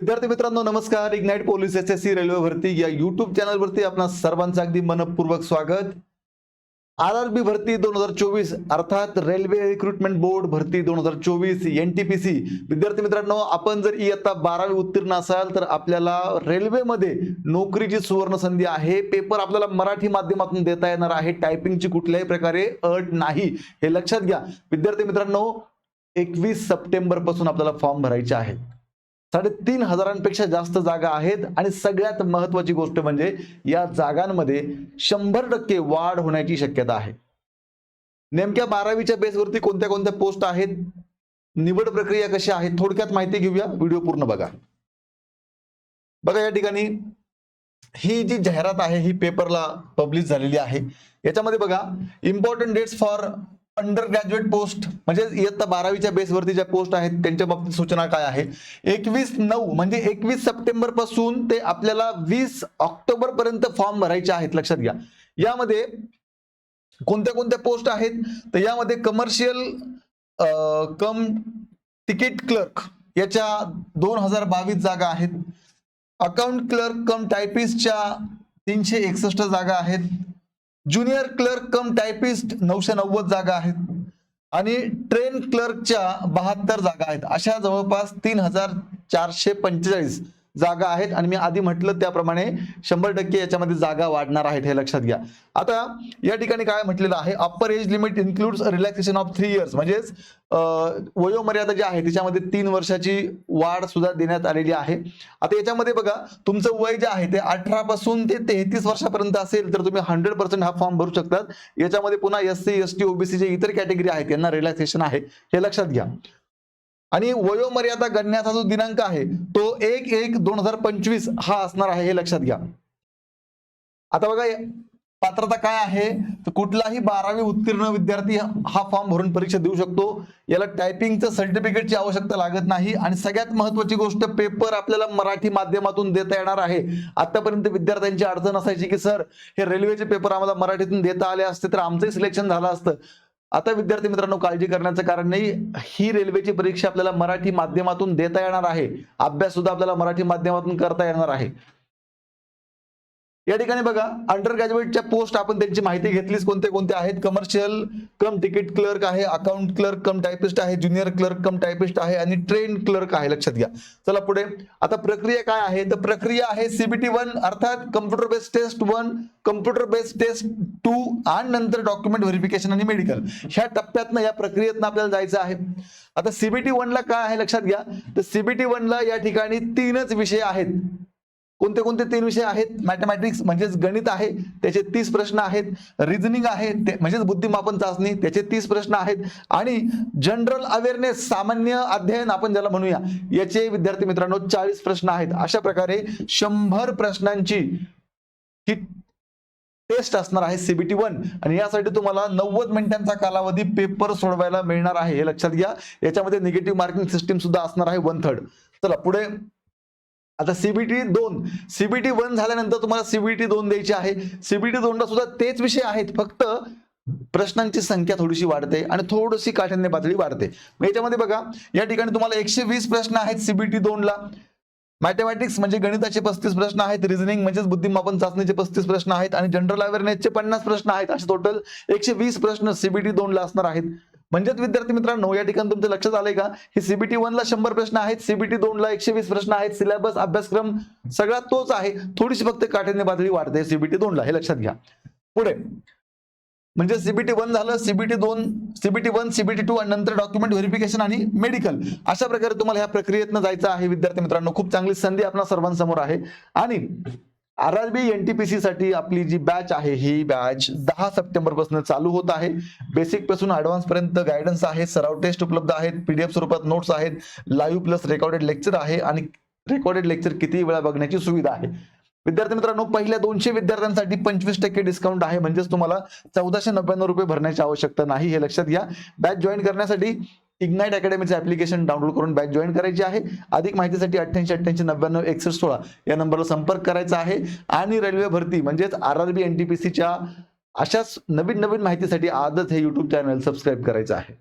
विद्यार्थी मित्रांनो नमस्कार. Ignite police S S C railway भरती या युट्यूब चॅनलवरती आपण सर्वांचं अगदी मनपूर्वक स्वागत. आर आर बी भरती दोन हजार चोवीस अर्थात रेल्वे रिक्रुटमेंट बोर्ड भरती दोन हजार चोवीस एन टी पी सी विद्यार्थी मित्रांनो आपण जर इयत्ता बारावी उत्तीर्ण असाल तर आपल्याला रेल्वेमध्ये नोकरीची सुवर्ण संधी आहे. पेपर आपल्याला मराठी माध्यमातून देता येणार आहे. टायपिंगची कुठल्याही प्रकारे अट नाही. हे लक्षात घ्या. विद्यार्थी मित्रांनो एकवीस सप्टेंबरपासून आपल्याला फॉर्म भरायचे आहेत. साडेतीन हजारांपेक्षा जास्त जागा आहेत. आणि सगळ्यात महत्वाची गोष्ट म्हणजे या जागांमध्ये शंभर टक्के वाढ होण्याची शक्यता आहे. नेमक्या बारावीच्या बेसवरती कोणत्या कोणत्या पोस्ट आहेत? निवड प्रक्रिया कशी आहे? थोडक्यात माहिती घेऊया. व्हिडिओ पूर्ण बघा. बघा या ठिकाणी. ही जी जाहिरात आहे ही पेपरला पब्लिश झालेली आहे. याच्यामध्ये बघा important dates for under graduate post म्हणजे इयत्ता बारावीच्या बेसवरती ज्या पोस्ट आहेत त्यांच्या बाबतीत सूचना काय आहे? एकवीस नऊ म्हणजे एकवीस सप्टेंबरपासून ते आपल्याला वीस ऑक्टोबर पर्यंत फॉर्म भरायचे आहेत लक्षात घ्या. यामध्ये कोणत्या कोणत्या पोस्ट आहेत? तर यामध्ये कमर्शियल कम तिकीट क्लर्क याच्या दोन हजार बावीस जागा आहेत. अकाउंट क्लर्क कम टायपिस्टच्या तीनशे एकसष्ट जागा आहेत. ज्युनियर क्लर्क कम टायपिस्ट नऊशे नव्वद जागा आहेत. आणि ट्रेन क्लर्कच्या बहात्तर जागा आहेत. अशा जवळपास तीन हजार चारशे पंचेचाळीस जागा आहेत. आणि मी आधी म्हटलं त्याप्रमाणे शंभर टक्के याच्यामध्ये जागा वाढणार आहेत हे लक्षात घ्या. आता या ठिकाणी काय म्हटलेलं आहे? Upper age limit includes relaxation of three years म्हणजेच वयोमर्यादा जी आहे त्याच्यामध्ये तीन वर्षाची वाढ सुद्धा देण्यात आलेली आहे. आता याच्यामध्ये बघा तुमचं वय जे आहे ते अठरा पासून ते तेहतीस वर्षापर्यंत असेल तर तुम्ही हंड्रेड पर्सेंट हा फॉर्म भरू शकतात. याच्यामध्ये पुन्हा S C S T OBC जे इतर कॅटेगरी आहेत त्यांना रिलॅक्सेशन आहे. हे लक्षात घ्या. आणि वयोमर्यादा गणण्याचा जो दिनांक आहे तो एक एक दोन हजार पंचवीस हा असणार आहे हे लक्षात घ्या. आता बघा पात्रता काय आहे? तर कुठलाही बारावी उत्तीर्ण विद्यार्थी हा फॉर्म भरून परीक्षा देऊ शकतो. याला टायपिंगचं सर्टिफिकेटची आवश्यकता लागत नाही आणि सगळ्यात महत्वाची गोष्ट पेपर आपल्याला मराठी माध्यमातून देता येणार आहे. आतापर्यंत विद्यार्थ्यांची अडचण असायची की सर हे रेल्वेचे पेपर आम्हाला मराठीतून देता आले असते तर आमचंही सिलेक्शन झालं असतं. आता विद्यार्थी मित्रांनो काळजी करण्याचं कारण नाही ही रेल्वेची परीक्षा आपल्याला मराठी माध्यमातून देता येणार आहे. अभ्यास सुद्धा आपल्याला मराठी माध्यमातून करता येणार आहे. या ठिकाणी बघा अंडर ग्रॅज्युएटच्या पोस्ट आपण त्यांची माहिती घेतलीच. कोणते कोणते आहेत? कमर्शियल कम तिकीट क्लर्क आहे अकाउंट क्लर्क कम टायपिस्ट आहे ज्युनियर क्लर्क कम टायपिस्ट आहे आणि ट्रेन क्लर्क आहे. लक्षात घ्या. चला पुढे. आता प्रक्रिया काय आहे? तर प्रक्रिया आहे सीबीटी वन अर्थात computer based test one computer based test two आणि नंतर डॉक्युमेंट व्हेरिफिकेशन आणि मेडिकल ह्या टप्प्यातनं या प्रक्रियेतनं आपल्याला जायचं आहे. आता सीबीटी वनला काय आहे? लक्षात घ्या. तर सीबीटी वनला या ठिकाणी तीनच विषय आहेत. कोणते कोणते तीन विषय आहेत? मॅथमॅटिक्स म्हणजेच गणित आहे त्याचे तीस प्रश्न आहेत. रिझनिंग आहे ते- म्हणजेच बुद्धिमापन चाचणी त्याचे तीस प्रश्न आहेत. आणि जनरल अवेअरनेस सामान्य अध्ययन आपण ज्याला म्हणूया याचे विद्यार्थी मित्रांनो चाळीस प्रश्न आहेत. अशा प्रकारे शंभर प्रश्नांची ही टेस्ट असणार आहे सीबीटी वन आणि यासाठी तुम्हाला नव्वद मिनिटांचा कालावधी पेपर सोडवायला मिळणार आहे. हे लक्षात घ्या. याच्यामध्ये निगेटिव्ह मार्किंग सिस्टीम सुद्धा असणार आहे वन थर्ड चला पुढे आता सीबीटी दोन. सीबीटी वन झाल्यानंतर तुम्हाला सीबीटी दोन द्यायची आहे. सीबीटी दोनला सुद्धा तेच विषय आहेत. फक्त प्रश्नांची संख्या थोडीशी वाढते आणि थोडीशी काठिण्य पातळी वाढते. याच्यामध्ये बघा या ठिकाणी तुम्हाला एकशे वीस प्रश्न आहेत सीबीटी दोनला. मॅथमॅटिक्स म्हणजे गणिताचे पस्तीस प्रश्न आहेत. रिझनिंग म्हणजेच बुद्धिमापन चाचणीचे पस्तीस प्रश्न आहेत. आणि जनरल अवेअरनेसचे पन्नास प्रश्न आहेत. असे टोटल एकशे वीस प्रश्न सीबीटी दोनला असणार आहेत. म्हणजेच विद्यार्थी मित्रांनो या ठिकाणी तुमचं लक्षात आलंय का? हे सीबीटी ला शंभर प्रश्न आहेत सीबीटी ला एकशे वीस प्रश्न आहेत सिलेबस अभ्यासक्रम सगळा तोच आहे. थोडीशी फक्त काठिण्य पातळी वाढते सीबीटी ला हे लक्षात घ्या. पुढे. म्हणजे सीबीटी वन झालं सीबीटी दोन सीबीटी वन सीबीटी टू आणि नंतर डॉक्युमेंट व्हेरिफिकेशन आणि मेडिकल अशा प्रकारे तुम्हाला ह्या प्रक्रियेतनं जायचं आहे विद्यार्थी मित्रांनो. खूप चांगली संधी आपल्या सर्वांसमोर आहे. आणि R R B N T P C साठी आपली जी बॅच आहे ही बॅच दहा सप्टेंबरपासून चालू होत आहे. बेसिकपासून ऍडव्हान्स पर्यंत गायडन्स आहे सराव टेस्ट उपलब्ध आहेत पीडीएफ स्वरूपात नोट्स आहेत लाईव्ह प्लस रेकॉर्डेड लेक्चर आहे आणि रेकॉर्डेड लेक्चर किती वेळा बघण्याची सुविधा आहे. विद्यार्थी मित्रांनो पहिल्या दोनशे विद्यार्थ्यांसाठी पंचवीस टक्के डिस्काउंट आहे. म्हणजेच तुम्हाला चौदाशे नव्याण्णव रुपये भरण्याची आवश्यकता नाही हे लक्षात घ्या. बॅच जॉईन करण्यासाठी इग्नाइट अकॅडमीचे ऍप्लिकेशन डाउनलोड करून बॅच जॉईन करायची आहे. अधिक माहितीसाठी अठ्ठ्याऐंशी अठ्ठ्याऐंशी नव्याण्णव एकसष्ट सोळा या नंबरला संपर्क करायचा आहे. आणि रेल्वे भरती म्हणजेच R R B N T P सीच्या अशाच नवीन नवीन माहितीसाठी आजच हे यूट्यूब चॅनल सबस्क्राईब करायचं आहे.